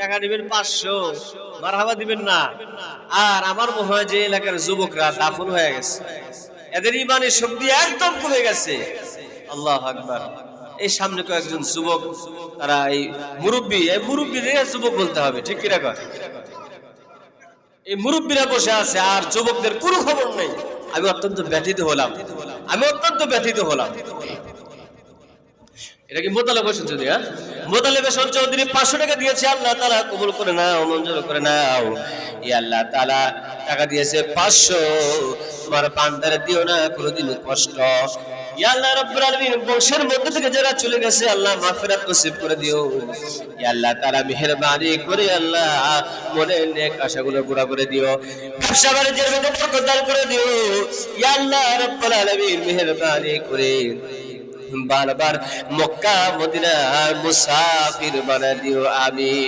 টাকা দিবেন পাঁচশো, মারহাবা দিবেন না। আর আমার মনে হয় যে এলাকার যুবকরা দাফন হয়ে গেছে। এদের ইমানের শক্তি একদম কমে গেছে। আল্লাহ আকবার। এই সামনে কয়েকজন যুবক, তারা এই মুরব্বী, এই মুরব্বীদের যুবক বলতে হবে, ঠিক কিনা কয়? এই মুরব্বীরা বসে আছে, আর যুবকদের কোনো খবর নেই। আমি অত্যন্ত ব্যথিত হলাম। আমি অত্যন্ত ব্যথিত হলাম। এটা কি মোতালে বসে যদি হ্যাঁ? চৌধুরী পাঁচশো টাকা দিয়েছে, আল্লাহ তালা করে করে টাকা দিয়েছে পাঁচশো, তোমার দিও না, কোনোদিন কষ্ট। বংশের মধ্যে থেকে যারা চলে গেছে, আল্লাহ মাগফিরাত করে দিও। ই আল্লাহ তাআলা মেহেরবানি করে আল্লাহ মনে নেক আশাগুলো পুরা করে দিও। ব্যবসা করে দিও। আল্লাহ রব্বুল আলামিন মেহেরবানি করে বারবার মক্কা, মদিনার মুসাফির বানা দিও, আমিন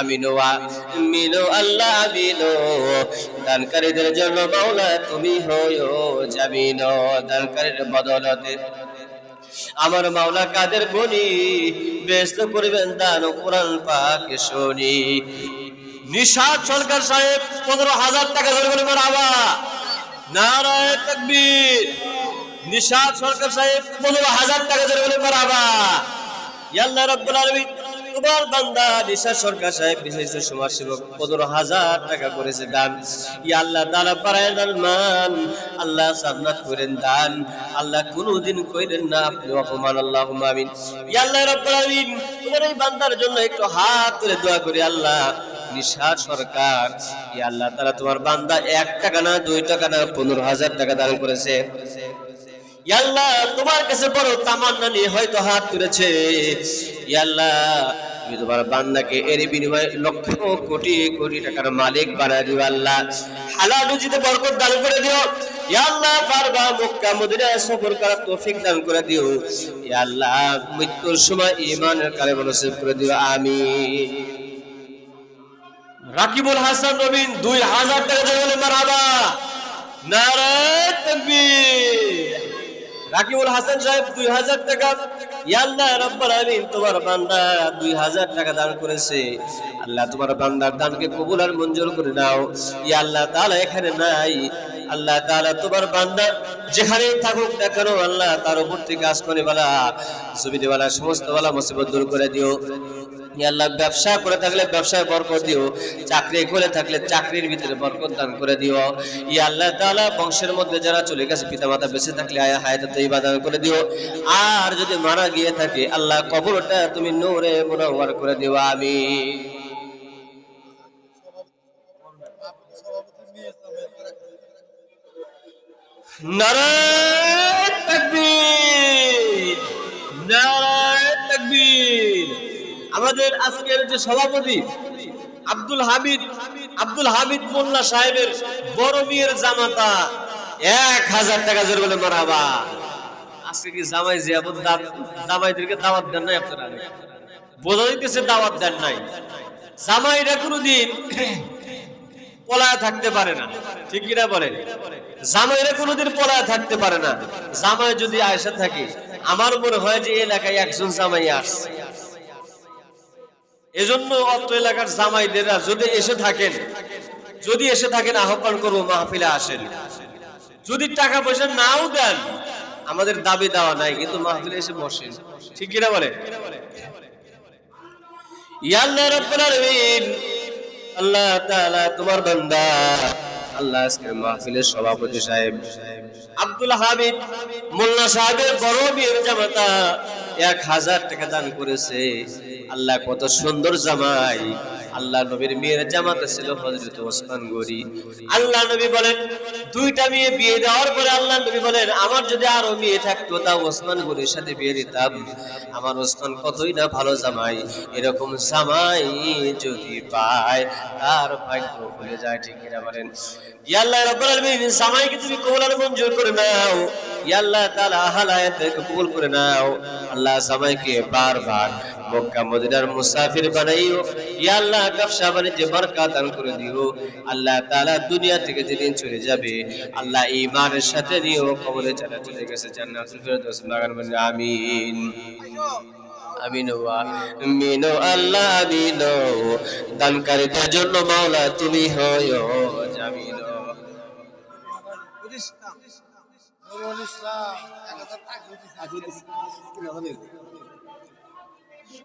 আমিন ও আল্লাহ ও। দানকারীদের জন্য মাওলা, তুমি হইও জামিন দানকারীর বদলতে। আমার মাওলা কাদের গনি ব্যস্ত করিবেন দান কোরআন পাক শুনি। নিশাদ সরকার সাহেব, পনেরো হাজার টাকা ধরে বলে মারাবা নারায় তাকবীর। নিশাদ সরকার সাহেব, পনেরো হাজার টাকা বলে মারাবা ইয়াল্লাহ তোমার বান্দা নিশা সরকার সাহেব সমাজ সেবক পনেরো হাজার টাকা করেছে দান। পারায় আল্লাহ করেন দান। আল্লাহ কোনোদিন না আপনি অপমান আল্লাহ তোমার এই বান্দার জন্য একটু হাত তুলে দোয়া করি, আল্লাহ। নিশার সরকার, ইয়া আল্লাহ তাআলা তোমার বান্দা এক টাকা না, দুই টাকা না, পনেরো হাজার টাকা দান করেছে। ইয়াল্লাহ তোমার কাছে বড় তামান্না নিয়ে হয়তো হাত তুলেছে। ইয়াল্লাহ তুমি তোমার বান্দাকে এর বিনিময়ে লক্ষ কোটি কোটি টাকার মালিক দিও, আল্লাহ। হালাল রুজিতে বরকত দান করে দিও মক্কা মদিনা সফর করার তৌফিক দান করে দিও। মৃত্যুর সময় ঈমানের কালেমা নসিব করে দিও, আমিন। রাকিবুল হাসান নবীন দুই হাজার টাকা দিয়ে বলে তাকবীর। রাকিবুল হাসান সাহেব, দুই হাজার টাকা। ইয়াল্লাহ রব্বুল আমিন তোমার বান্দা দুই হাজার টাকা দান করেছে। আল্লাহ তোমার বান্দার দানকে কবুল আর মঞ্জুর করে নাও ইয়া আল্লাহ তাআলা এখানে নাই। আল্লাহ তাআলা তোমার বান্দা যেখানে থাকুক না কেন আল্লাহ তার উপর থেকে আসমানি বালা জমিনে বালা সমস্ত বালা মুসিবত দূর করে দিও। আল্লাহ, ব্যবসা করে থাকলে ব্যবসায় বরকত দিও, চাকরি করে থাকলে চাকরির ভিতরে বরকত দান করে দিও। ইয়া আল্লাহ তাআলা, বংশের মধ্যে যারা চলে গেছে, পিতামাতা বেঁচে থাকলে আয়া হায়াতে তৈবা দান করে দিও। আর যদি মারা গিয়ে থাকে, আল্লাহ কবরটা তুমি নূরে মুনাওয়ার করে দিও আমি নারায় তাকবীর নারায় তাকবীর আমাদের আজকের যে সভাপতি আব্দুল হামিদ আব্দুল হামিদ মোল্লা সাহেবের বড় মেয়ের জামাতা, এক হাজার টাকা জোর বলে মারাবা। আজকে কি জামাই জামাইদেরকে দেন নাই দেন নাই। জামাইরা কোনোদিন পলায় থাকতে পারে না। ঠিক কিনা জামাইরা পলায় থাকতে পারে না। জামাই যদি আয়সা থাকে, আমার মনে হয় যে এলাকায় একজন জামাই আসছে। এজন্য অত এলাকার জামাইদেরা যদি এসে থাকেন, যদি এসে থাকেন, আহ্বান করব, মাহফিলে আসেন। যদি টাকা পয়সা নাও দেন, আমাদের দাবি দেওয়া নাই, কিন্তু মাহফিলে এসে বসেন। ঠিক কিনা বলে? আল্লাহ তোমার আব্দুল হামিদ, মোল্লা সাহেবের বড় বিয়ের জামাতা এক হাজার টাকা দান করেছে। আল্লাহ কত সুন্দর জামাই। আল্লাহ নবীর মেয়ের জামাতে ছিল হযরত ওসমান গরি আল্লাহ নবী বলেন, দুইটা মেয়ে বিয়ে দেওয়ার পরে আল্লাহ নবী বলেন, আমার যদি আরও মেয়ে থাকতো তা ওসমান গরির সাথে বিয়ে দিতাম। আমার ওসমান কতই না ভালো জামাই। এরকম জামাই যদি পায়, তার ভাগ্য খুলে যায়, ঠিক কিনা বলেন? ইয়া আল্লাহ রাব্বুল আলামিন, জামাইকে তুমি কবুল আর মঞ্জুর করে নাও। আল্লাহ তাআলা হালায়াতকে কবুল করে নাও। আল্লাহ জামাইকে বারবার মক্কা, মদিনার মুসাফির বানাইও। ইয়া আল্লাহ ব্যবসা বাণিজ্যে বরকত দান করে দিও। আল্লাহ তাআলা দুনিয়া থেকে যেদিন চলে যাবে, আল্লাহ ঈমানের সাথে নিও। কবরে চলে চলে গেছে, জান্নাতুল ফেরদৌস বাগান বলে আমিন আমিন আমিন আল্লাহ আমিন দানকারীদের জন্য মাওলা তুমি হয় জামিন ও।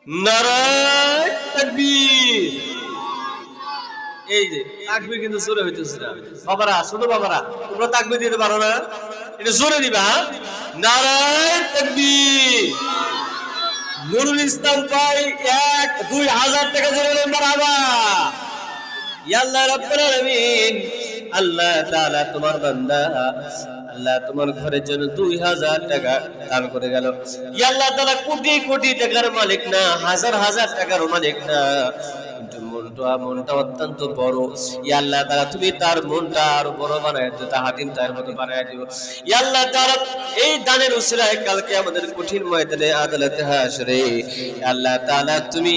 নারায় তাকবীর। এই যে, তাকবীর কিন্তু বাবারা ছোট বাবারা দিতে পারো না। এটা জোরে দিবা হ্যাঁ? নারায় তাকবীর। নুরুল ইসলাম এক, দুই হাজার টাকা জোরে আল্লাহ রাব্বুল আলামিন। আল্লাহ তাআলা তোমার বান্দা। আল্লাহ তোমার ঘরের জন্য দুই হাজার টাকা দান করে গেল। আল্লাহ তাআলা কোটি কোটি টাকার মালিক না, হাজার হাজার টাকার মালিক না। কিন্তু মনটা অত্যন্ত বড়। ইয়া আল্লাহ তাআলা, তুমি তার মনটা আরও বড় বানায় দিও তা হাতিম তার মতো বানায় দিও। ইয়া আল্লাহ তাআলা, এই দানের উসিলায় কালকে আমাদের কঠিন ময়দানে আদালতে হাসরে আল্লাহ তাআলা, তুমি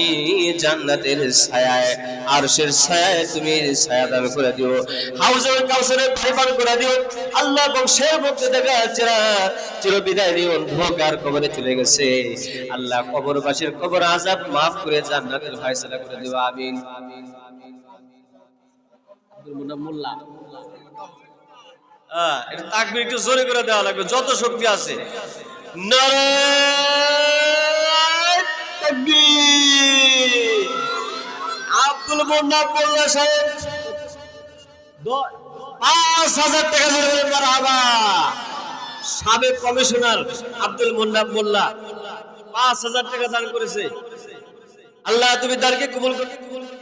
জান্নাতের ছায়ায়, আরশের ছায়ায় তুমি ছায়া দান করে দিও। হাউজের কাউসারের পানি পান করে দিও। আল্লাহ বংশের মধ্যে দেখা যাচ্ছে না, চিরবিদায় নিয়ে অন্ধকার কবরে চলে গেছে। আল্লাহ কবরবাসীর কবর আজাব মাফ করে জান্নাতের ফয়সালা করে দিও, আমিন। হ্যাঁ, একটু জোরে করে দেওয়া লাগবে যত শক্তি আছে। আব্দুল মোন্না মোল্লা সাহেব পাঁচ হাজার টাকা কমিশনার আব্দুল মোল্লা পাঁচ হাজার টাকা দান করেছে। আল্লাহ তুমি তারকে কবুল করো।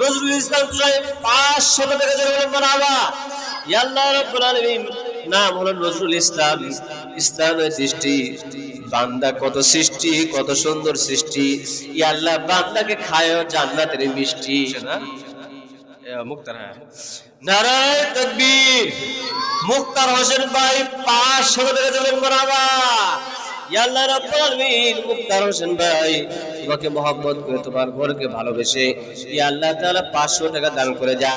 নজরুল ইসলাম সাহেব পাঁচশো টাকা জোরে বলেন মারহাবা ইয়া আল্লাহ নাম হলো নজরুল ইসলাম। ইসলামের দৃষ্টি বান্দা কত সৃষ্টি, কত সুন্দর সৃষ্টি। ইয়া আল্লাহ বান্দাকে খায় জান্নাতের মিষ্টি। না মুক্তার হ্যাঁ। হোসেন ভাই পাঁচশো টাকা জোরে মারহাবা ইয়া আল্লাহ রাব্বুল আলামিন মুক্তার ভাই, তোমাকে মহব্বত করে, তোমার ঘরকে ভালোবেসে, ইয়া তাআলা 500 টাকা দান করে যা।